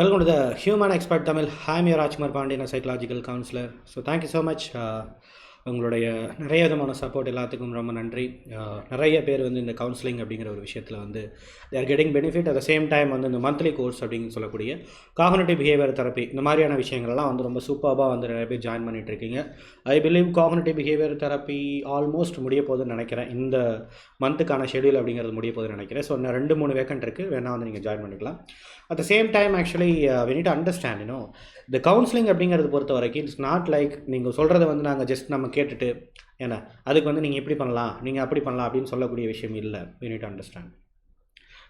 Welcome to the human expert Tamil I'm your Pandyan Pandyan, counsellor so counselor. So thank much uh, உங்களுடைய நிறைய விதமான support எல்லாத்துக்கும் ரொம்ப நன்றி. Uh, நிறைய பேர் வந்து இந்த கவுன்சிலிங் அப்படிங்கிற ஒரு விஷயத்தில் வந்து there getting benefit at the same time வந்து இந்த மந்த்லி கோர்ஸ் அப்படின்னு சொல்லக்கூடிய காகனேட்டிவ் பிஹேவியர் தெரப்பி இந்த மாதிரியான விஷயங்கள்லாம் வந்து ரொம்ப சூப்பராக வந்து நிறைய பேர் ஜாயின் பண்ணிகிட்டு இருக்கீங்க I believe cognitive behaviour therapy almost முடிய போதுன்னு நினைக்கிறேன். இந்த மந்த்துக்கான ஷெடியூல் அப்படிங்கிறது முடிய போகுதுன்னு நினைக்கிறேன். ஸோ இன்னும் ரெண்டு மூணு வேக்கன்ட் இருக்குது வேணால் வந்து நீங்கள் ஜாயின் பண்ணிக்கலாம். At the same time actually we need understand you know இந்த கவுன்சிலிங் அப்படிங்கிறது பொறுத்த வரைக்கும் இட்ஸ் நாட் லைக் நீங்கள் சொல்கிறத வந்து நாங்கள் ஜஸ்ட் நம்ம கேட்டுட்டு ஏன்னா அதுக்கு வந்து நீங்கள் இப்படி பண்ணலாம் நீங்கள் அப்படி பண்ணலாம் அப்படின்னு சொல்லக்கூடிய விஷயம் இல்லை. We நீட் அண்டர்ஸ்டாண்ட்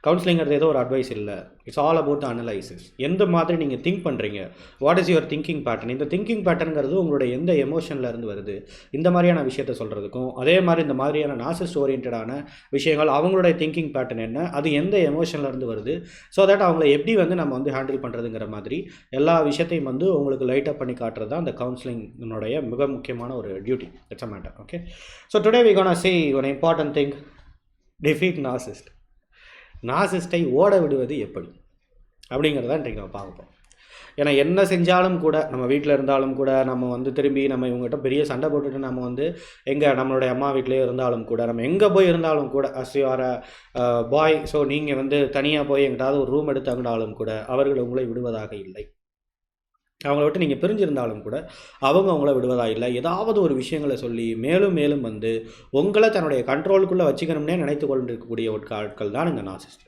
கவுன்சிலிங்கிறது ஏதோ ஒரு அட்வைஸ் இல்லை. இட்ஸ் ஆல் அபவுட் அனலைசிஸ் எந்த மாதிரி நீங்கள் திங்க் பண்ணுறீங்க what is your thinking pattern இந்த திங்கிங் பேட்டர்ங்கிறது உங்களுடைய எந்த எமோஷனில் இருந்து வருது? இந்த மாதிரியான விஷயத்த சொல்கிறதுக்கும் அதே மாதிரி இந்த மாதிரியான நாசிஸ்ட் ஓரியன்டான விஷயங்கள் அவங்களுடைய திங்கிங் பேட்டர்ன் என்ன? அது எந்த எமோஷன்லேருந்து வருது? ஸோ தட் அவங்கள எப்படி வந்து நம்ம வந்து ஹேண்டில் பண்ணுறதுங்கிற மாதிரி எல்லா விஷயத்தையும் வந்து உங்களுக்கு லைட்டப் பண்ணி காட்டுறது தான் அந்த கவுன்சிலிங்கினுடைய மிக முக்கியமான ஒரு duty it's a matter okay so today we gonna see one important thing defeat narcissist நாசிஸ்டை ஓட விடுவது எப்படி? அப்படிங்கிறத இன்றைக்கு நம்ம பார்க்க போகிறோம் ஏன்னா என்ன செஞ்சாலும் கூட நம்ம வீட்டில் இருந்தாலும் கூட நம்ம வந்து திரும்பி நம்ம இவங்ககிட்ட பெரிய சண்டை போட்டுட்டு நம்ம வந்து எங்கே நம்மளுடைய அம்மா வீட்டிலேயே இருந்தாலும் கூட நம்ம எங்கே போய் இருந்தாலும் கூட as you are boy so நீங்கள் வந்து தனியாக போய் எங்கிட்டாவது ஒரு ரூம் எடுத்தாங்கனாலும் கூட அவர்கள் உங்களை விடுவதாக இல்லை. அவங்கள விட்டு நீங்கள் பிரிஞ்சிருந்தாலும் கூட அவங்க அவங்கள விடுவதா இல்லை? ஏதாவது ஒரு விஷயங்களை சொல்லி மேலும் மேலும் வந்து உங்களை தன்னுடைய கண்ட்ரோலுக்குள்ளே வச்சுக்கணும்னே நினைத்து கொண்டிருக்கக்கூடிய ஒரு ஆட்கள் தான் இந்த நாசிஸ்ட்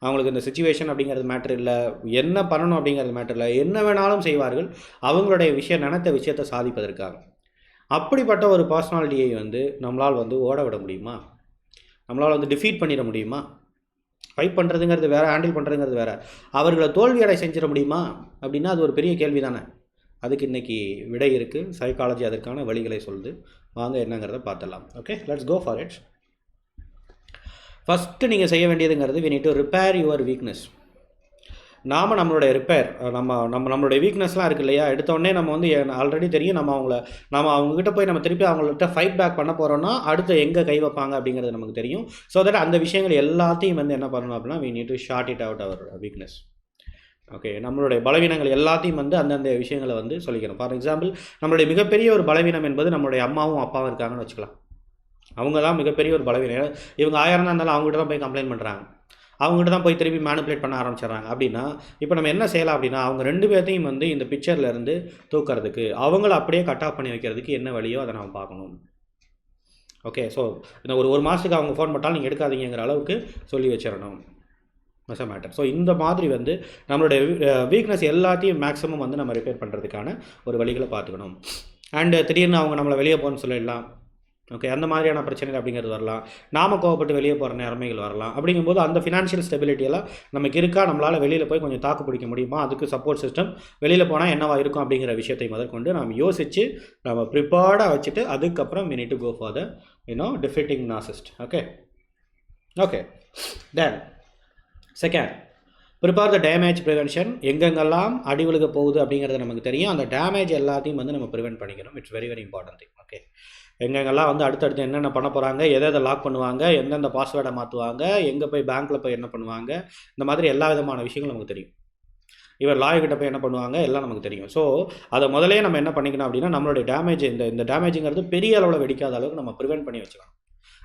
அவங்களுக்கு இந்த சுச்சுவேஷன் அப்படிங்கிறது மேட்ரு இல்லை. என்ன பண்ணணும் அப்படிங்கிறது மேட்ரு இல்லை. என்ன வேணாலும் செய்வார்கள். அவங்களுடைய விஷயம் நினைத்த விஷயத்தை சாதிப்பதற்காக. அப்படிப்பட்ட ஒரு பர்சனாலிட்டியை வந்து நம்மளால் வந்து ஓட விட முடியுமா? நம்மளால் வந்து டிஃபீட் பண்ணிட முடியுமா? ஃபைட் பண்ணுறதுங்கிறது வேறு ஹேண்டில் பண்ணுறதுங்கிறது வேறு. அவர்களை தோல்வியடை செஞ்சிட முடியுமா? அப்படின்னா அது ஒரு பெரிய கேள்வி தானே அதுக்கு இன்றைக்கி விடை இருக்குது சைக்காலஜி அதற்கான வழிகளை சொல்லுது. வாங்க என்னங்கிறத பார்த்துடலாம். Okay let's go for it first நீங்கள் செய்ய வேண்டியதுங்கிறது we need to repair your weakness நாம் நம்மளுடைய ரிப்பேர் நம்ம நம்ம நம்மளுடைய வீக்னஸ்லாம் இருக்கு இல்லையா? எடுத்தோடனே நம்ம வந்து ஆல்ரெடி தெரியும் நம்ம அவங்கள நம்ம அவங்ககிட்ட போய் நம்ம திருப்பி அவங்கள்ட்ட ஃபைட் பேக் பண்ண போகிறோம்னா அடுத்து எங்கே கை வைப்பாங்க அப்படிங்கிறது நமக்கு தெரியும். ஸோ தட் அந்த விஷயங்கள் எல்லாத்தையும் வந்து என்ன பண்ணணும் அப்படின்னா we need to sort it out our weakness okay நம்மளுடைய பலவீனங்கள் எல்லாத்தையும் வந்து அந்தந்த விஷயங்களை வந்து சொல்லிக்கணும். ஃபார் எக்ஸாம்பிள் நம்மளுடைய மிகப்பெரிய ஒரு பலவீனம் என்பது நம்மளுடைய அம்மாவும் அப்பாவும் இருக்காங்கன்னு வச்சுக்கலாம். அவங்க தான் மிகப்பெரிய ஒரு பலவீனம். இவங்க ஆயிரம் தான் இருந்தாலும் அவங்ககிட்ட தான் போய் கம்ப்ளைண்ட் பண்ணுறாங்க அவங்ககிட்ட தான் போய் திருப்பி மேனிப்புலேட் பண்ண ஆரம்பிச்சிடுறாங்க. அப்படின்னா இப்போ நம்ம என்ன செய்யலாம் அப்படின்னா அவங்க ரெண்டு பேர்த்தையும் வந்து இந்த பிக்சர்லேருந்து தூக்கிறதுக்கு அவங்கள அப்படியே கட் ஆஃப் பண்ணி வைக்கிறதுக்கு என்ன வழியோ அதை நம்ம பார்க்கணும். ஓகே ஸோ இந்த ஒரு ஒரு மாதத்துக்கு அவங்க ஃபோன் பண்ணாலும் நீங்கள் எடுக்காதீங்கிற அளவுக்கு சொல்லி வச்சிடணும். மச மேட்டர் ஸோ இந்த மாதிரி வந்து நம்மளுடைய வீக்னஸ் எல்லாத்தையும் மேக்ஸிமம் வந்து நம்ம ரிப்பேர் பண்ணுறதுக்கான ஒரு வழிகளை பார்த்துக்கணும். அண்டு திடீர்னு அவங்க நம்மளை வெளியே போகணும்னு சொல்லிடலாம். ஓகே அந்த மாதிரியான பிரச்சனைகள் அப்படிங்கிறது வரலாம். நாம கோவப்பட்டு வெளியே போகிற நிலைமைகள் வரலாம். அப்படிங்கும்போது அந்த ஃபினான்ஷியல் ஸ்டெபிலிட்டியெல்லாம் நமக்கு இருக்கா? நம்மளால் வெளியில் போய் கொஞ்சம் தாக்கு பிடிக்க முடியுமா? அதுக்கு சப்போர்ட் சிஸ்டம் வெளியில் போனால் என்னவா இருக்கும் அப்படிங்கிற விஷயத்தை முதற்கொண்டு நாம் யோசித்து நம்ம ப்ரிப்பேர்டாக வச்சுட்டு அதுக்கப்புறம் we need to go for the you know defeating narcissist okay okay then second prepare the damage prevention எங்கெங்கெல்லாம் அடி விழுக போகுது அப்படிங்கிறது நமக்கு தெரியும். அந்த டேமேஜ் எல்லாத்தையும் வந்து நம்ம ப்ரிவென்ட் பண்ணிக்கணும் it's very very important thing okay எங்கெங்கெல்லாம் வந்து அடுத்தடுத்து என்னென்ன பண்ண போகிறாங்க எதை எதை லாக் பண்ணுவாங்க எந்தெந்த பாஸ்வேர்டை மாற்றுவாங்க எங்கே போய் பேங்க்கில் போய் என்ன பண்ணுவாங்க இந்த மாதிரி எல்லா விதமான விஷயங்களும் நமக்கு தெரியும். இவர் லாயர்கிட்ட போய் என்ன பண்ணுவாங்க எல்லாம் நமக்கு தெரியும். ஸோ அதை முதலே நம்ம என்ன பண்ணிக்கணும் அப்படின்னா நம்மளுடைய டேமேஜ் இந்த இந்த டேமேஜுங்கிறது பெரிய அளவில் வெடிக்காத அளவுக்கு நம்ம ப்ரிவென்ட் பண்ணி வச்சுக்கலாம்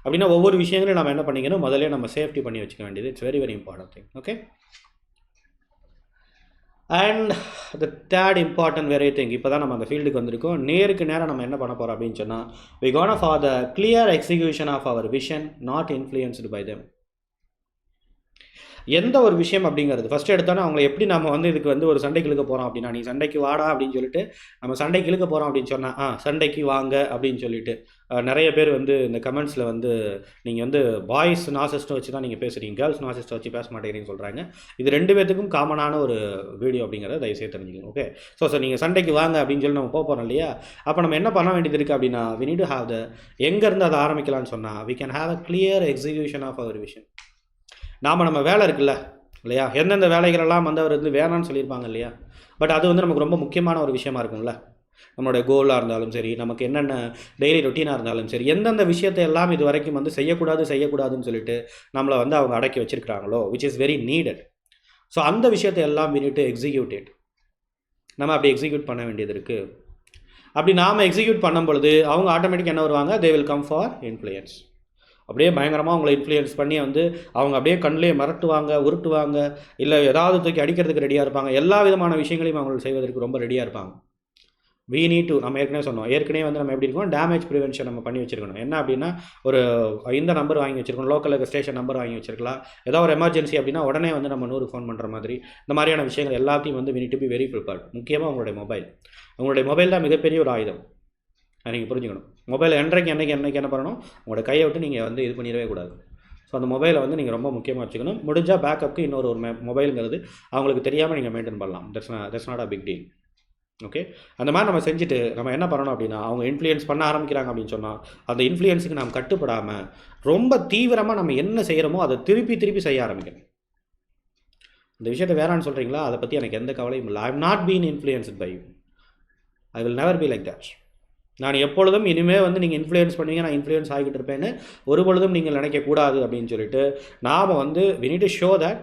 அப்படின்னா ஒவ்வொரு விஷயங்களையும் நம்ம என்ன பண்ணிக்கணும் முதல்ல நம்ம சேஃப்டி பண்ணி வச்சுக்க வேண்டியது. It's very very important thing okay and the third important very thing இப்போ தான் நம்ம அந்த ஃபீல்டுக்கு வந்திருக்கோம். நேருக்கு நேரம் நம்ம என்ன பண்ண போகிறோம் அப்படின்னு சொன்னால் we gonna for the clear execution of our vision not influenced by them எந்த ஒரு விஷயம் அப்படிங்கிறது. ஃபஸ்ட்டு எடுத்தோன்னே அவங்கள எப்படி நம்ம வந்து இதுக்கு வந்து ஒரு சண்டைக்கு இழுக்க போகிறோம் அப்படின்னா நீ சண்டைக்கு வாடா அப்படின்னு சொல்லிட்டு நம்ம சண்டைக்கு இழுக்க போகிறோம் அப்படின்னு சொன்னால் ஆ சண்டைக்கு வாங்க அப்படின்னு சொல்லிட்டு நிறைய பேர் வந்து இந்த கமெண்ட்ஸில் வந்து நீங்கள் வந்து பாய்ஸ் நாசிஸ்ட்டை வச்சு தான் நீங்கள் பேசுகிறீங்க கேர்ள்ஸ் நாசிஸ்ட்டை வச்சு பேச மாட்டேங்கிறீங்கன்னு சொல்கிறாங்க இது ரெண்டு பேத்துக்கும் காமனான ஒரு வீடியோ அப்படிங்கிறத தயவுசெய்து தெரிஞ்சுக்கணும் ஓகே ஸோ ஸோ நீங்கள் சண்டைக்கு வாங்க அப்படின்னு சொல்லி நம்ம போக போகிறோம் இல்லையா? அப்போ நம்ம என்ன பண்ண வேண்டியது இருக்குது அப்படின்னா we need to have the எங்கேருந்து அதை ஆரம்பிக்கலாம்னு சொன்னால் we can have a clear execution of our vision நாம் நம்ம வேலை இருக்குல்ல இல்லையா? எந்தெந்த வேலைகளெல்லாம் வந்து அவர் வந்து வேணான்னு சொல்லியிருப்பாங்க இல்லையா? பட் அது வந்து நமக்கு ரொம்ப முக்கியமான ஒரு விஷயமா இருக்கும்ல. நம்மளுடைய கோலாக இருந்தாலும் சரி நமக்கு என்னென்ன டெய்லி ரொட்டீனாக இருந்தாலும் சரி எந்தெந்த விஷயத்தை எல்லாம் இது வரைக்கும் வந்து செய்யக்கூடாது செய்யக்கூடாதுன்னு சொல்லிட்டு நம்மளை வந்து அவங்க அடக்கி வச்சிருக்கிறாங்களோ which is very needed so அந்த விஷயத்தை எல்லாம் we need to நம்ம அப்படி எக்ஸிக்யூட் பண்ண வேண்டியது இருக்குது அப்படி நாம் எக்ஸிக்யூட் பண்ணும் பொழுது அவங்க ஆட்டோமேட்டிக் என்ன வருவாங்க? They will come for influence அப்படியே பயங்கரமாக அவங்கள இன்ஃப்ளூயன்ஸ் பண்ணி வந்து அவங்க அப்படியே கண்ணிலே மிரட்டுவாங்க உருட்டுவாங்க இல்லை ஏதாவது தூக்கி அடிக்கிறதுக்கு ரெடியாக இருப்பாங்க. எல்லா விதமான விஷயங்களையும் அவங்களுக்கு செய்வதற்கு ரொம்ப ரெடியாக இருப்பாங்க. வி நீட் டு நம்ம ஏற்கனவே சொன்னோம். ஏற்கனவே வந்து நம்ம எப்படி இருக்கோம்? டேமேஜ் ப்ரிவென்ஷன் நம்ம பண்ணி வச்சிருக்கணும். என்ன அப்படின்னா ஒரு இந்த நம்பர் வாங்கி வச்சிருக்கோம். லோக்கல் ஸ்டேஷன் நம்பர் வாங்கி வச்சிருக்கலாம். ஏதோ ஒரு எமர்ஜென்சி அப்படின்னா உடனே வந்து நம்ம நூறு ஃபோன் பண்ணுற மாதிரி இந்த மாதிரியான விஷயங்கள் எல்லாத்தையும் வந்து we need to be very prepared முக்கியமாக உங்களுடைய மொபைல் உங்களுடைய மொபைல் தான் மிகப்பெரிய ஒரு ஆயுதம். அதை நீங்கள் புரிஞ்சுக்கணும். மொபைல் என்றைக்கு என்னைக்கு என்னைக்கு என்ன பண்ணணும்? உங்களோட கையை விட்டு நீங்கள் வந்து இது பண்ணிடவே கூடாது. ஸோ அந்த மொபைலை வந்து நீங்கள் ரொம்ப முக்கியமாக வச்சுக்கணும். முடிஞ்சால் பேக்கப்புக்கு இன்னொரு ஒரு மொபைலுங்கிறது அவங்களுக்கு தெரியாமல் நீங்கள் மெயின்டைன் பண்ணலாம். That's that's not a big deal okay அந்த மாதிரி நம்ம செஞ்சுட்டு நம்ம என்ன பண்ணணும் அப்படின்னா அவங்க இன்ஃப்ளூயன்ஸ் பண்ண ஆரம்பிக்கிறாங்க அப்படின்னு சொன்னால் அந்த இன்ஃப்ளூயன்ஸுக்கு நாம் கட்டுப்படாமல் ரொம்ப தீவிரமாக நம்ம என்ன செய்கிறோமோ அதை திருப்பி திருப்பி செய்ய ஆரம்பிக்கணும். இந்த விஷயத்த வேறான்னு சொல்கிறீங்களா அதை பற்றி எனக்கு எந்த கவலையும் இல்லை. I am not been influenced by you I will never be like that நான் எப்பொழுதும் இனிமேல் வந்து நீங்கள் இன்ஃப்ளூயன்ஸ் பண்ணுவீங்க நான் இன்ஃப்ளூயன்ஸ் ஆகிட்டு இருப்பேன்னு ஒரு பொழுதும் நீங்கள் நினைக்கக்கூடாது அப்படின்னு சொல்லிட்டு நாம் வந்து we need ஷோ தட்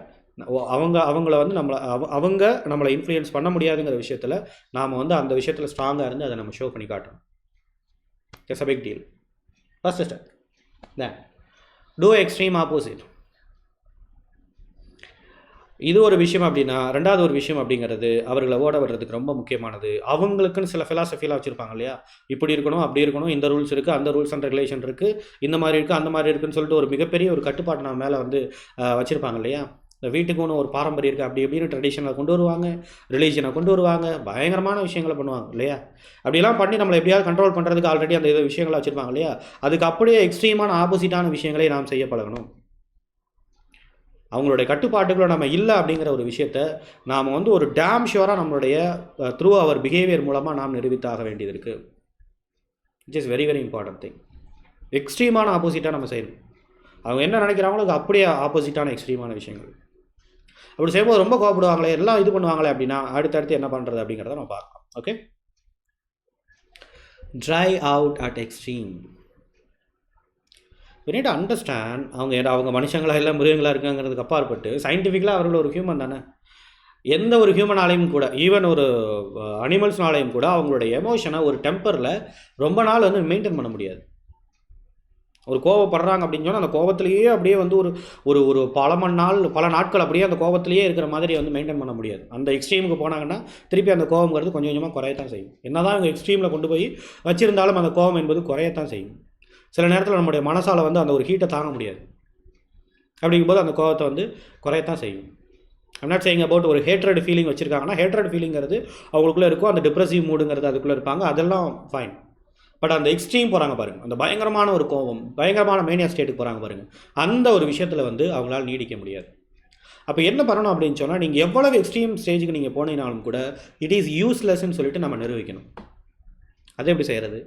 அவங்க அவங்கள வந்து நம்மளை அவ- அவங்க நம்மளை இன்ஃப்ளூயன்ஸ் பண்ண முடியாதுங்கிற விஷயத்தில் நாம் வந்து அந்த விஷயத்தில் ஸ்ட்ராங்காக இருந்து அதை நம்ம ஷோ பண்ணி காட்டணும். It's a big deal first step then do extreme opposite இது ஒரு விஷயம் அப்படின்னா ரெண்டாவது ஒரு விஷயம் அப்படிங்கிறது அவர்களை ஓட விடுறதுக்கு ரொம்ப முக்கியமானது. அவங்களுக்குன்னு சில ஃபிலாசபிலாம் வச்சுருப்பாங்க இல்லையா? இப்படி இருக்கணும் அப்படி இருக்கணும் இந்த ரூல்ஸ் இருக்குது அந்த ரூல்ஸ் அண்ட் ரெகுலேஷன் இருக்குது இந்த மாதிரி இருக்குது அந்த மாதிரி இருக்குன்னு சொல்லிட்டு ஒரு மிகப்பெரிய ஒரு கட்டுப்பாடு நம்ம மேலே வந்து வச்சுருப்பாங்க இல்லையா? இந்த வீட்டுக்குன்னு ஒரு பாரம்பரியம் இருக்குது அப்படி இப்படின்னு ட்ரெடிஷனை கொண்டு வருவாங்க ரிலீஜனை கொண்டு வருவாங்க பயங்கரமான விஷயங்களை பண்ணுவாங்க இல்லையா? அப்படிலாம் பண்ணி நம்மளை எப்படியாவது கண்ட்ரோல் பண்ணுறதுக்கு ஆல்ரெடி அந்த இது விஷயங்களை வச்சுருப்பாங்க இல்லையா? அதுக்கு அப்படியே எக்ஸ்ட்ரீமான ஆப்போசிட்டான விஷயங்களை நாம் செய்ய பழகணும். அவங்களுடைய கட்டுப்பாட்டுக்குள்ள நம்ம இல்லை அப்படிங்கிற ஒரு விஷயத்த நாம் வந்து ஒரு டேம் ஷுவராக நம்மளுடைய த்ரூ அவர் பிஹேவியர் மூலமாக நாம் நிரூபித்தாக வேண்டியது இருக்குது it is very very important thing எக்ஸ்ட்ரீமான ஆப்போசிட்டாக நம்ம செய்யணும். அவங்க என்ன நினைக்கிறாங்களோ அது அப்படியே ஆப்போசிட்டான எக்ஸ்ட்ரீமான விஷயங்கள். அப்படி செய்யும்போது ரொம்ப கோவப்படுவாங்களே எல்லாம் இது பண்ணுவாங்களே அப்படின்னா அடுத்தடுத்து என்ன பண்ணுறது அப்படிங்கிறத நம்ம பார்க்கலாம் okay try out at extreme we need understand அவங்க அவங்க மனுஷங்களா இல்லை மிருகங்களாக இருக்காங்கிறதுக்கு அப்பாற்பட்டு சயின்டிஃபிக்கலாக அவர்கள் ஒரு ஹியூமன் தானே. எந்த ஒரு ஹியூமனாலையும் கூட ஈவன் ஒரு அனிமல்ஸ்னாலையும் கூட அவங்களுடைய எமோஷனை ஒரு டெம்பரில் ரொம்ப நாள் வந்து மெயின்டைன் பண்ண முடியாது. ஒரு கோவப்படுறாங்க அப்படின்னு சொன்னால் அந்த கோபத்திலேயே அப்படியே வந்து ஒரு ஒரு ஒரு பல மணி நாள் பல நாட்கள் அப்படியே அந்த கோபத்திலேயே இருக்கிற மாதிரி வந்து மெயின்டைன் பண்ண முடியாது. அந்த எக்ஸ்ட்ரீமுக்கு போனாங்கன்னா திருப்பி அந்த கோபங்கிறது கொஞ்சம் கொஞ்சமாக குறையத்தான் செய்யும். என்னதான் அவங்க எக்ஸ்ட்ரீமில் கொண்டு போய் வச்சுருந்தாலும் அந்த கோவம் என்பது குறையத்தான் செய்யும். சில நேரத்தில் நம்முடைய மனசால் வந்து அந்த ஒரு ஹீட்டை தாங்க முடியாது. அப்படிங்கும்போது அந்த கோவத்தை வந்து குறையத்தான் செய்யும். I'm not saying about ஒரு ஹேட்ரட் ஃபீலிங் வச்சுருக்காங்கன்னா ஹேட்ரட் ஃபீலிங்கிறது அவங்களுக்குள்ளே இருக்கும். அந்த டிப்ரெசிவ் மூடுங்கிறது அதுக்குள்ளே இருப்பாங்க. அதெல்லாம் ஃபைன் பட் அந்த எக்ஸ்ட்ரீம் போகிறாங்க பாருங்க. அந்த பயங்கரமான ஒரு கோவம் பயங்கரமான மேனியா ஸ்டேட்டுக்கு போகிறாங்க பாருங்க. அந்த ஒரு விஷயத்தில் வந்து அவங்களால் நீடிக்க முடியாது. அப்போ என்ன பண்ணணும் அப்படின்னு சொன்னால் நீங்கள் எவ்வளவு எக்ஸ்ட்ரீம் ஸ்டேஜுக்கு நீங்கள் போனீங்கனாலும் கூட இட் இஸ் யூஸ்லெஸ்ன்னு சொல்லிட்டு நம்ம நிரூபிக்கணும். அது எப்படி செய்கிறது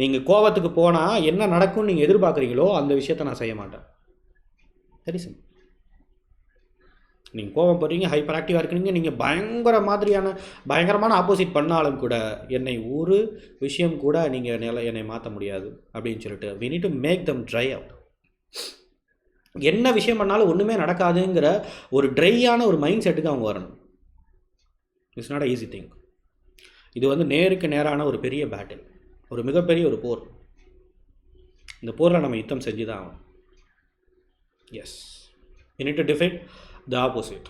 நீங்கள் கோவத்துக்கு போனால் என்ன நடக்கும்னு நீங்கள் எதிர்பார்க்குறீங்களோ அந்த விஷயத்த நான் செய்ய மாட்டேன். சரி சார் நீங்கள் கோவம் போடுறீங்க ஹைப்பர் ஆக்டிவாக இருக்கிறீங்க நீங்கள் பயங்கர மாதிரியான பயங்கரமான ஆப்போசிட் பண்ணாலும் கூட என்னை ஒரு விஷயம் கூட நீங்கள் நில என்னை மாற்ற முடியாது அப்படின்னு சொல்லிட்டு we need to make them try out என்ன விஷயம் பண்ணாலும் ஒன்றுமே நடக்காதுங்கிற ஒரு ட்ரையான ஒரு மைண்ட் செட்டுக்கு அவங்க வரணும். இட்ஸ் நாட் ஈஸி திங் இது வந்து நேருக்கு நேரான ஒரு பெரிய பேட்டில் ஒரு மிகப்பெரிய ஒரு போர். இந்த போரில் நம்ம யுத்தம் செஞ்சு தான் ஆகும் yes you need to defeat the opposite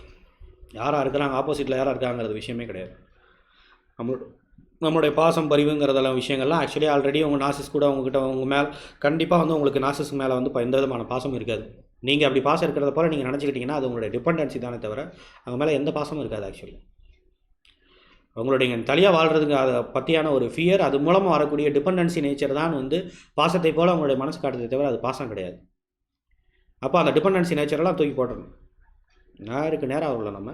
யாராக இருக்கிறாங்க ஆப்போசிட்டில் யாராக இருக்காங்கிறது விஷயமே கிடையாது. நம்மளோட நம்மளுடைய பாசம் பரிவுங்கிறதெல்லாம் விஷயங்கள்லாம் ஆக்சுவலி ஆல்ரெடி உங்கள் நாசிஸ் கூட உங்ககிட்ட உங்க மேலே கண்டிப்பாக வந்து உங்களுக்கு நாசிஸ் மேலே வந்து இப்போ எந்த விதமான பாசம் இருக்காது. நீங்கள் அப்படி பாசம் இருக்கிறத போல நீங்கள் நினச்சிக்கிட்டிங்கன்னா அது உங்களுடைய டிபெண்டன்சி தானே தவிர அவங்க மேலே எந்த பாசமும் இருக்காது ஆக்சுவலி உங்களுடைய தலையாக வாழ்கிறதுக்கு அதை பற்றியான ஒரு ஃபியர் அது மூலமாக வரக்கூடிய டிபெண்டன்சி நேச்சர் தான் வந்து பாசத்தை போல் உங்களுடைய மனசு காட்டுறதை தவிர அது பாசம் கிடையாது. அப்போ அந்த டிபெண்டன்சி நேச்சரெல்லாம் தூக்கி போட்டுறணும். நேருக்கு நேராக அவர்களை நம்ம?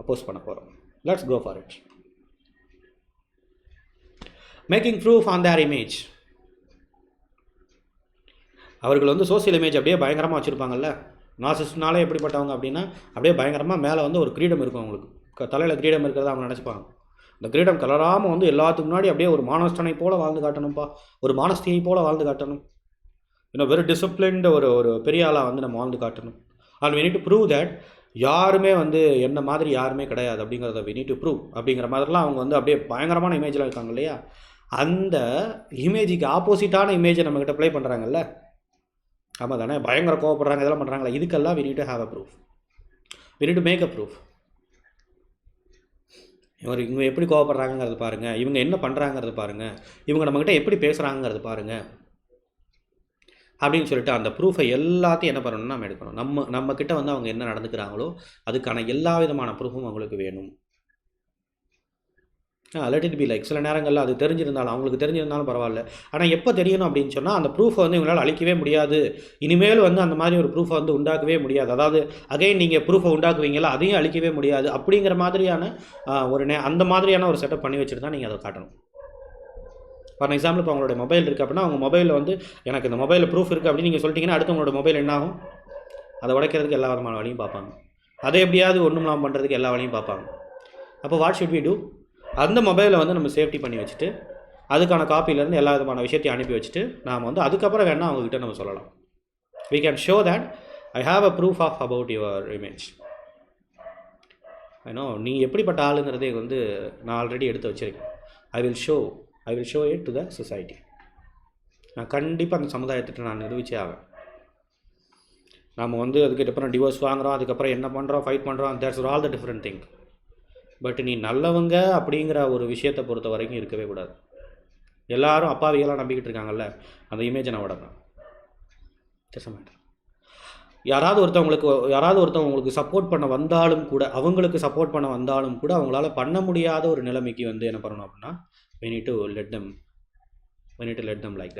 அப்போஸ் பண்ண போகிறோம் let's go for it making proof on their image அவர்கள் வந்து சோசியல் இமேஜ் அப்படியே பயங்கரமாக வச்சுருப்பாங்கல்ல? நாசிஸ்ட்னாலே எப்படிப்பட்டவங்க அப்படின்னா அப்படியே பயங்கரமாக மேலே வந்து ஒரு கிரீடம் இருக்கும் அவங்களுக்கு. தலையில் கிரீடம் இருக்கிறத அவங்க நினச்சிப்பாங்க. இந்த கிரீடம் கலராமல் வந்து எல்லாத்துக்கு முன்னாடி அப்படியே ஒரு மானஸ்டனை போல் வாழ்ந்து காட்டணும்ப்பா ஒரு மானஸ்தியை போல் வாழ்ந்து காட்டணும். இன்னும் வெறும் டிசிப்ளின்டு ஒரு ஒரு பெரிய ஆளாக வந்து நம்ம வாழ்ந்து காட்டணும். And we need to prove that யாருமே வந்து என்ன மாதிரி யாருமே கிடையாது அப்படிங்கிறத வி நீட் டு ப்ரூவ் அப்படிங்கிற மாதிரிலாம் அவங்க வந்து அப்படியே பயங்கரமான இமேஜில் இருக்காங்க இல்லையா? அந்த இமேஜுக்கு ஆப்போசிட்டான இமேஜை நம்மக்கிட்ட ப்ளே பண்ணுறாங்கல்ல ஆமாம் தானே பயங்கர கோவப்படுறாங்க இதெல்லாம் பண்ணுறாங்களா இதுக்கெல்லாம் we need to have a proof we need to make a proof இவர் இவங்க எப்படி கோவப்படுறாங்கிறது பாருங்கள் இவங்க என்ன பண்ணுறாங்கிறது பாருங்கள் இவங்க நம்மக்கிட்ட எப்படி பேசுகிறாங்கிறது பாருங்கள் அப்படின்னு சொல்லிட்டு அந்த ப்ரூஃபை எல்லாத்தையும் என்ன பண்ணணும்னா நம்ம எடுக்கணும். நம்ம நம்மக்கிட்ட வந்து அவங்க என்ன நடந்துக்கிறாங்களோ அதுக்கான எல்லா விதமான ப்ரூஃபும் அவங்களுக்கு வேணும். லெட் இட் பி லைக் சில நேரங்களில் அது தெரிஞ்சிருந்தாலும் அவங்களுக்கு தெரிஞ்சிருந்தாலும் பரவாயில்ல. ஆனால் எப்போ தெரியணும் அப்படின்னு சொன்னால் அந்த ப்ரூஃபை வந்து இவங்களால் அழிக்கவே முடியாது. இனிமேல் வந்து அந்த மாதிரி ஒரு ப்ரூஃபை வந்து உண்டாக்கவே முடியாது. அதாவது அகைன் நீங்கள் ப்ரூஃபை உண்டாக்குவீங்களா அதையும் அழிக்கவே முடியாது. அப்படிங்கிற மாதிரியான ஒரு நே அந்த மாதிரியான ஒரு செட்டப் பண்ணி வச்சுட்டு தான் நீங்கள் அதை காட்டணும். ஃபார் எக்ஸாம்பிள் இப்போ அவங்களோட மொபைல் இருக்குது அப்படின்னா அவங்க மொபைலில் வந்து எனக்கு இந்த மொபைலில் ப்ரூஃப் இருக்குது அப்படின்னு நீங்கள் சொல்லிட்டீங்கன்னா அடுத்து உங்களோட மொபைல் என்ன ஆகும் அதை உடைக்கிறதுக்கு எல்லா விதமான வழியும் பார்ப்பாங்க. அதை எப்படியாவது ஒன்றும் இல்லாமல் பண்ணுறதுக்கு எல்லா வழியும் பார்ப்பாங்க. அப்போ வாட் ஷுட் வி டூ அந்த மொபைலை வந்து நம்ம சேஃப்டி பண்ணி வச்சுட்டு அதுக்கான காப்பிலேருந்து எல்லா விதமான விஷயத்தையும் அனுப்பி வச்சுட்டு நாம் வந்து அதுக்கப்புறம் வேணால் அவங்கக்கிட்ட நம்ம சொல்லலாம். We can show that I have a proof of about your image ஏன்னோ நீ எப்படிப்பட்ட ஆளுங்கிறதே வந்து நான் ஆல்ரெடி எடுத்து வச்சுருக்கேன். I will show I will show it to the society நான் கண்டிப்பாக அந்த சமுதாயத்திட்ட நான் நிரூபிச்சே ஆவேன். நம்ம வந்து அதுக்கு அப்புறம் டிவோர்ஸ் வாங்குறோம் அதுக்கப்புறம் என்ன பண்ணுறோம் ஃபைட் பண்ணுறோம் that's all the different thing but நீ நல்லவங்க அப்படிங்கிற ஒரு விஷயத்தை பொறுத்த வரைக்கும் இருக்கவே கூடாது. எல்லாரும் அப்பாவிகளாக நம்பிக்கிட்டு இருக்காங்கல்ல அந்த இமேஜை நான் விடணும் மேட்டர் யாராவது ஒருத்தவங்களுக்கு யாராவது ஒருத்தவங்க உங்களுக்கு சப்போர்ட் பண்ண வந்தாலும் கூட அவங்களுக்கு சப்போர்ட் பண்ண வந்தாலும் கூட அவங்களால பண்ண முடியாத ஒரு நிலைமைக்கு வந்து என்ன பண்ணணும் அப்படின்னா we need to let them we need to let them like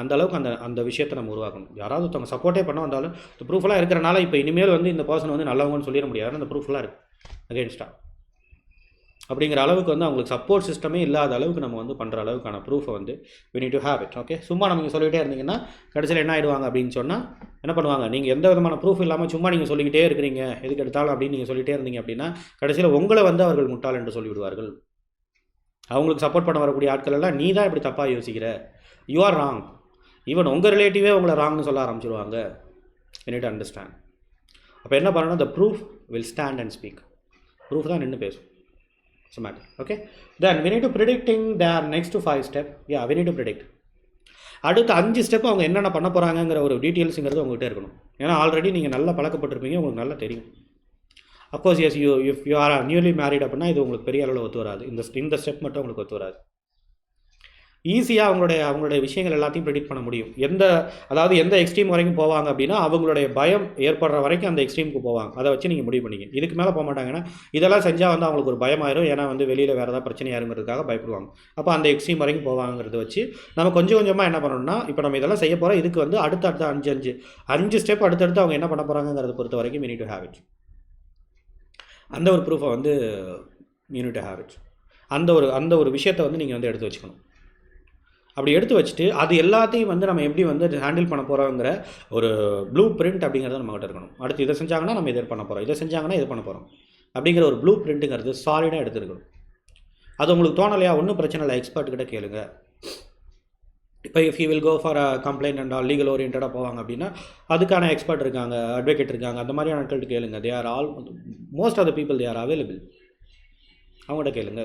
அந்த அளவுக்கு அந்த அந்த விஷயத்தை நம்ம உருவாக்கணும். யாராவது ஒருத்தவங்க சப்போர்ட்டே பண்ண வந்தாலும் இந்த ப்ரூஃப்லாம் இருக்கிறனால இப்போ இனிமேல் வந்து இந்த பர்சன் வந்து நல்லவங்கன்னு சொல்லிட முடியாது. அந்த ப்ரூஃப்லாம் இருக்குது அகேன்ஸ்டாக அப்படிங்கிற அளவுக்கு வந்து அவங்களுக்கு சப்போர்ட் சிஸ்டமே இல்லாத அளவுக்கு நம்ம வந்து பண்ணுற அளவுக்கான ப்ரூஃபை வந்து we need to have it okay சும்மா நம்ம சொல்லிகிட்டே இருந்தீங்கன்னா கடைசியில் என்ன ஆகிடுவாங்க அப்படின்னு சொன்னால் என்ன பண்ணுவாங்க? நீங்கள் எந்த விதமான ப்ரூஃப் இல்லாமல் சும்மா நீங்கள் சொல்லிக்கிட்டே இருக்கிறீங்க எதுக்கு எடுத்தாலும் அப்படின்னு நீங்கள் சொல்லிகிட்டே இருந்தீங்க அப்படின்னா கடைசியில் உங்களை வந்து அவர்கள் முட்டாள் என்று சொல்லிவிடுவார்கள். அவங்களுக்கு சப்போர்ட் பண்ண வரக்கூடிய ஆட்கள் எல்லாம் நீ தான் இப்படி தப்பாக யோசிக்கிற? யூ ஆர் ராங் ஈவன் உங்கள் ரிலேட்டிவே உங்களை ராங்னு சொல்ல ஆரம்பிச்சிருவாங்க. You நீட் அண்டர்ஸ்டாண்ட் அப்போ என்ன பண்ணணும்? The proof will stand and speak proof தான் நின்று பேசும். It's matter okay then we need to predicting their next five step yeah we need to predict அடுத்த அஞ்சு ஸ்டெப் அவங்க என்னென்ன பண்ண போகிறாங்கங்கிற ஒரு டீட்டெயில்ஸுங்கிறது உங்கள்கிட்ட இருக்கணும். ஏன்னா ஆல்ரெடி நீங்கள் நல்லா பழக்கப்பட்டிருப்பீங்க உங்களுக்கு நல்லா தெரியும். Of course yes you if you are newly married அப்படின்னா இது உங்களுக்கு பெரிய அளவில் ஒத்து வராது. இந்த இந்த ஸ்டெப் மட்டும் உங்களுக்கு ஒத்து வராது. ஈஸியாக அவங்களுடைய அவங்களுடைய விஷயங்கள் எல்லாத்தையும் ப்ரெடிக்ட் பண்ண முடியும். எந்த அதாவது எந்த எக்ஸ்ட்ரீம் வரைக்கும் போவாங்க அப்படின்னா அவங்களுடைய பயம் ஏற்படுற வரைக்கும் அந்த எக்ஸ்ட்ரீமுக்கு போவாங்க. அதை வச்சு நீங்கள் முடிவு பண்ணிக்க இதுக்கு மேலே போக மாட்டாங்கன்னா இதெல்லாம் செஞ்சால் வந்து அவங்களுக்கு ஒரு பயமாயிரும். ஏன்னா வந்து வெளியில் வேறு ஏதாவது பிரச்சனையாருங்கிறதுக்காக பயப்படுவாங்க. அப்போ அந்த எக்ஸ்ட்ரீம் வரைக்கும் போவாங்கிறத வச்சு நம்ம கொஞ்சம் கொஞ்சமாக என்ன பண்ணணும்னா இப்போ நம்ம இதெல்லாம் செய்ய போகிறோம் இதுக்கு வந்து அடுத்த அடுத்த அஞ்சு அஞ்சு அஞ்சு ஸ்டெப் அடுத்தடுத்து அவங்க என்ன பண்ண போகிறாங்கிறத பொறுத்த வரைக்கும் we need அந்த ஒரு ப்ரூஃபை வந்து you need அந்த ஒரு அந்த ஒரு விஷயத்தை வந்து நீங்கள் வந்து எடுத்து வச்சுக்கணும். அப்படி எடுத்து வச்சுட்டு அது எல்லாத்தையும் வந்து நம்ம எப்படி வந்து ஹேண்டில் பண்ண போகிறோங்கிற ஒரு ப்ளூ பிரிண்ட் அப்படிங்கிறத நம்மகிட்ட இருக்கணும். அடுத்து இதை செஞ்சாங்கன்னா நம்ம இதை பண்ண போகிறோம் இதை செஞ்சாங்கன்னா இது பண்ண போகிறோம் அப்படிங்கிற ஒரு ப்ளூ பிரிண்ட்டுங்கிறது சாலிடாக எடுத்துருக்கணும். அது உங்களுக்கு தோணலையா? ஒன்றும் பிரச்சனை இல்லை. எக்ஸ்பர்ட்கிட்ட கேளுங்க. இப்போ if you will go for a complaint and all legal ஓரியன்டாக போவாங்க அப்படின்னா அதுக்கான எக்ஸ்பர்ட் இருக்காங்க அட்வொகேட் இருக்காங்க அந்த மாதிரியான ஆட்கள்கிட்ட கேளுங்க. They are all most of the people they are available அவங்கள்ட்ட கேளுங்க.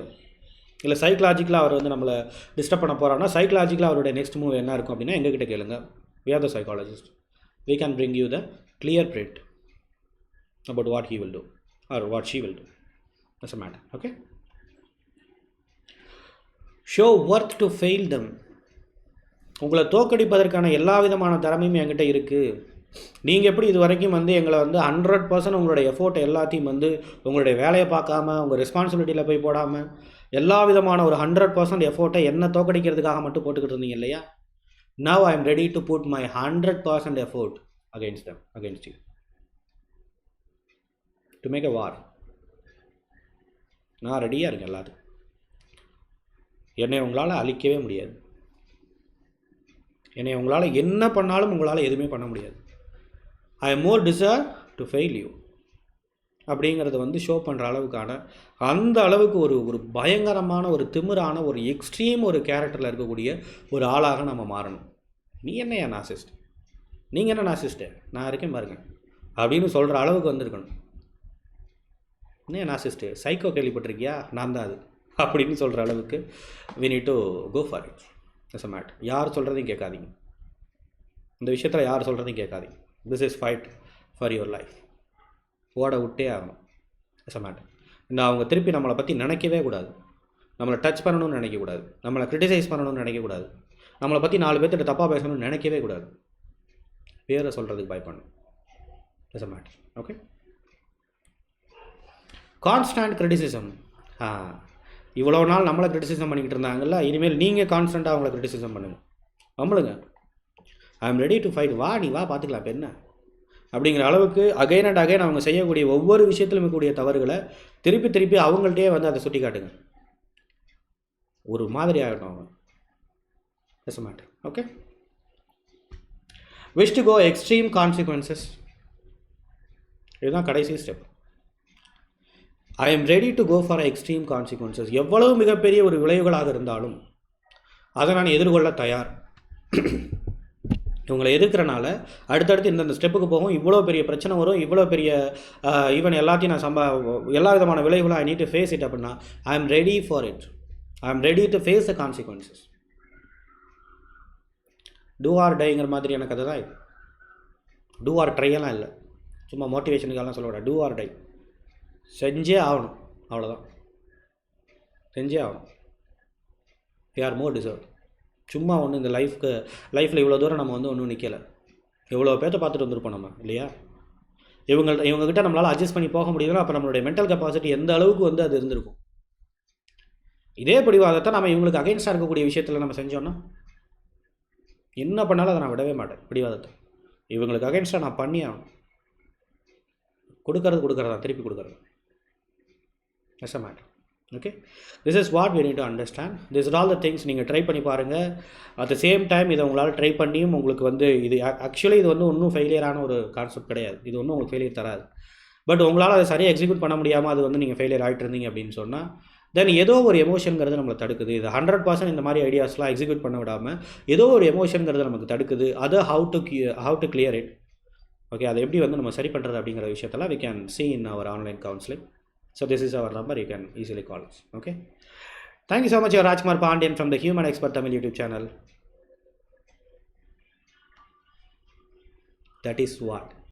இல்லை சைக்கலாஜிக்கலாக அவர் வந்து நம்மளை டிஸ்டர்ப் பண்ண போகிறாருன்னா சைக்கலாஜிக்கலாக அவருடைய நெக்ஸ்ட் மூவ் என்ன இருக்கும் அப்படின்னா எங்ககிட்ட கேளுங்க. We are the psychologist we can bring you the clear print about what he will do or what she will do it's a matter okay so worth to fail them உங்களை தோக்கடிப்பதற்கான எல்லா விதமான திறமையும் என்கிட்ட இருக்குது நீங்கள் எப்படி இது வரைக்கும் வந்து எங்களை வந்து ஹண்ட்ரட் பர்சன்ட் உங்களுடைய எஃபோர்ட் எல்லாத்தையும் வந்து உங்களுடைய வேலையை பார்க்காம உங்கள் ரெஸ்பான்சிபிலிட்டியில் போய் போடாமல் எல்லா விதமான ஒரு ஹண்ட்ரட் பர்சன்ட் எஃபோர்ட்டை என்ன தோக்கடிக்கிறதுக்காக மட்டும் போட்டுக்கிட்டு இருந்தீங்க இல்லையா? Now I am ready to put my hundred percent effort against them against you to make a war நான் ரெடியாக இருக்கேன் எல்லாத்துக்கும். என்னை உங்களால் அழிக்கவே முடியாது. என்னை உங்களால் என்ன பண்ணாலும் உங்களால் எதுவுமே பண்ண முடியாது. I am more deserve to fail you அப்படிங்கிறத வந்து ஷோ பண்ணுற அளவுக்கான அந்த அளவுக்கு ஒரு ஒரு பயங்கரமான ஒரு திமிரான ஒரு எக்ஸ்ட்ரீம் ஒரு கேரக்டரில் இருக்கக்கூடிய ஒரு ஆளாக நம்ம மாறணும். நீ என்ன நாசிஸ்ட் நீங்கள் என்ன நாசிஸ்ட்டு நான் இருக்கேன் பாருங்க. அப்படின்னு சொல்கிற அளவுக்கு வந்திருக்கணும். என்ன நாசிஸ்ட்டு சைக்கோ கேள்விப்பட்டிருக்கியா? நான் தான் அது. அப்படின்னு சொல்கிற அளவுக்கு we need to go for it it's a mad யார் சொல்கிறதையும் கேட்காதீங்க. இந்த விஷயத்தில் யார் சொல்கிறதையும் கேட்காதீங்க. This is fight for your life ஓட விட்டே ஆகணும். இட்ஸ் அ மேட் இந்த அவங்க திருப்பி நம்மளை பற்றி நினைக்கவே கூடாது. நம்மளை டச் பண்ணணும்னு நினைக்கக்கூடாது நம்மளை க்ரிட்டிசைஸ் பண்ணணும்னு நினைக்கக்கூடாது நம்மளை பற்றி நாலு பேர்த்திட்ட தப்பாக பேசணும்னு நினைக்கவே கூடாது. பேரை சொல்கிறதுக்கு பயப்படணும். It's a mad okay constant criticism இவ்வளோ நாள் நம்மளை கிரிட்டிசிசம் பண்ணிக்கிட்டு இருந்தாங்கல்ல இனிமேல் நீங்கள் கான்ஸ்டண்ட்டாக அவங்கள கிரிட்டிசிசம் பண்ணுங்க. நம்மளுங்க I am ready to fight வா நீ வா பார்த்துக்கலாம் இப்போ என்ன? அப்படிங்கிற அளவுக்கு அகைன் அண்ட் அகைன் அவங்க செய்யக்கூடிய ஒவ்வொரு விஷயத்திலும் இருக்கக்கூடிய தவறுகளை திருப்பி திருப்பி அவங்கள்ட்டயே வந்து அதை சுட்டி காட்டுங்க. ஒரு மாதிரி ஆகட்டும் அவங்க. பேச மாட்டேன் okay wish to go extreme consequences இதுதான் கடைசி step I am ready to go for extreme consequences எவ்வளவு மிகப்பெரிய ஒரு விளைவுகளாக இருந்தாலும் அதை நான் எதிர்கொள்ள தயார். இவங்களை எதிர்க்கிறனால அடுத்தடுத்து இந்தந்த ஸ்டெப்புக்கு போகும். இவ்வளோ பெரிய பிரச்சனை வரும். இவ்வளோ பெரிய ஈவன் எல்லாத்தையும் நான் சம்பா எல்லா விதமான விளைவுகளும் I need to face it அப்படின்னா I am ready for it I am ready to face the consequences do or டைங்கிற மாதிரியான கதை தான் இது. டூ ஆர் ட்ரையெல்லாம் இல்லை. சும்மா மோட்டிவேஷனுக்கெல்லாம் சொல்ல டூ ஆர் டை செஞ்சே ஆகணும். அவ்வளோதான் செஞ்சே ஆகணும். யார் மோர் டிசர்வ் சும்மா ஒன்று இந்த லைஃப்க்கு லைஃப்பில் இவ்வளோ தூரம் நம்ம வந்து ஒன்றும் நிற்கலை எவ்வளோ பேர்த்த பார்த்துட்டு வந்திருப்போம் நம்ம இல்லையா? இவங்க இவங்ககிட்ட நம்மளால் அட்ஜஸ்ட் பண்ணி போக முடியுதுன்னா அப்போ நம்மளுடைய மென்டல் கெப்பாசிட்டி எந்த அளவுக்கு வந்து அது இருந்திருக்கும்? இதே பிடிவாதத்தை நம்ம இவங்களுக்கு அகைன்ஸ்டாக இருக்கக்கூடிய விஷயத்தில் நம்ம செஞ்சோன்னா என்ன பண்ணாலும் அதை நான் விடவே மாட்டேன் பிடிவாதத்தை. இவங்களுக்கு அகைன்ஸ்டாக நான் பண்ணி ஆகணும். கொடுக்கறது கொடுக்கறதா திருப்பி கொடுக்கறது. Yes matter okay this is what we need to understand this all the things நீங்கள் ட்ரை பண்ணி பாருங்கள் அட் த சேம் டைம் இதை உங்களால் ட்ரை பண்ணியும் உங்களுக்கு வந்து இது ஆக்சுவலி இது வந்து ஒன்றும் ஃபெயிலியரான ஒரு கான்செப்ட் கிடையாது. இது ஒன்றும் உங்களுக்கு ஃபெயிலியர் தராது. பட் உங்களால் அதை சரியாக எக்ஸிக்யூட் பண்ண முடியாமல் அது வந்து நீங்கள் ஃபெயிலியர் ஆகிட்டு இருந்தீங்க அப்படின்னு சொன்னால் தென் ஏதோ ஒரு எமோஷனுங்கிறது நம்மளை தடுக்குது. இது ஹண்ட்ரட் பர்சன்ட் இந்த மாதிரி ஐடியாஸ்லாம் எக்ஸிக்யூட் பண்ண விடாமல் ஏதோ ஒரு எமோஷனுங்கிறது நமக்கு தடுக்குது. அதை how to how to clear it okay அதை எப்படி வந்து நம்ம சரி பண்ணுறது அப்படிங்கிற விஷயத்தெல்லாம் we can see in our online counselling So this is our number, you can easily call us. Okay. Thank you so much, Rajkumar Pandian from the Human Expert Tamil YouTube channel. That is what